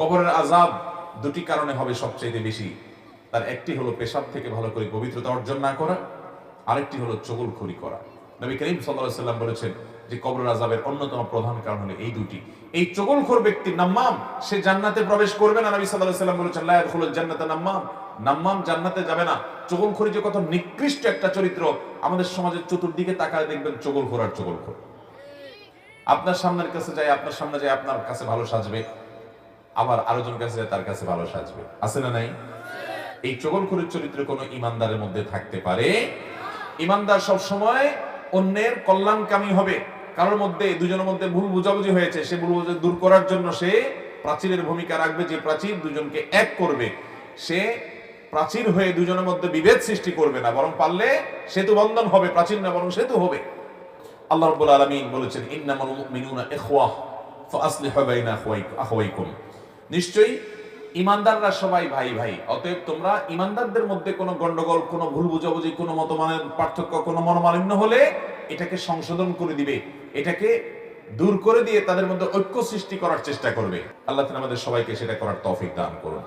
কবরের আজাব দুটি কারণে হবে সবচেয়ে বেশি। তার একটি হলো পেশাব থেকে ভালো করে পবিত্রতা অর্জন না করা, আরেকটি হলো চগলখড়ি করা। নবী করিম সাল্লাল্লাহু সাল্লাম বলেছেন যে কবরের আজাবের অন্যতম প্রধান কারণ হলো এই দুটি। এই চগলখোর ব্যক্তি নাম্মাম, সে জান্নাতে প্রবেশ করবে না, নবী আলাইহি সাল্লাম বলেছেন, লা ইয়াদখুলুল জান্নাতা নাম্মাম। নাম্মাম জান্নাতে যাবে না। চগলখড়ি যে কত নিকৃষ্ট একটা চরিত্র, আমাদের সমাজের চতুর্দিকে তাকায় দেখবেন চগলখোর আর চগলখোর। আপনার সামনের কাছে যায় আপনার সামনে যায় আপনার কাছে ভালো সাজবে। আবার আরেকজন কাছে যায় তার কাছে ভালো সাজবে। আছে না নাই? এই চগলখড়ির চরিত্র কোনো ইমানদারের মধ্যে থাকতে পারে? ইমানদার সব সময় অন্যের কল্যাণকামী হবে। কারোর মধ্যে, দুজনের মধ্যে ভুল বুঝাবুঝি হয়েছে, সে ভুল বুঝে দূর করার জন্য সে প্রাচীরের ভূমিকা রাখবে। যে প্রাচীর দুজনকে এক করবে, সে প্রাচীর হয়ে দুজনের মধ্যে বিভেদ সৃষ্টি করবে না, বরং পারলে সেতু বন্ধন হবে। প্রাচীর না, বরং সেতু হবে। আল্লাহ রাব্বুল আলামিন বলেছেন, ইন্নামাল মুমিনুনা ইখওয়াহ, ফাসলিহু বাইনা আখওয়াইকুম। নিশ্চয়ই ইমানদাররা সবাই ভাই ভাই। অতএব তোমরা ইমানদারদের মধ্যে কোনো গন্ডগোল, কোনো ভুল বুঝাবুঝি, কোনো মতমানের পার্থক্য, কোনো মনোমালিন্য হলে এটাকে সংশোধন করে দিবে। এটাকে দূর করে দিয়ে তাদের মধ্যে ঐক্য সৃষ্টি করার চেষ্টা করবে। আল্লাহ আমাদের সবাইকে সেটা করার তৌফিক দান করুন।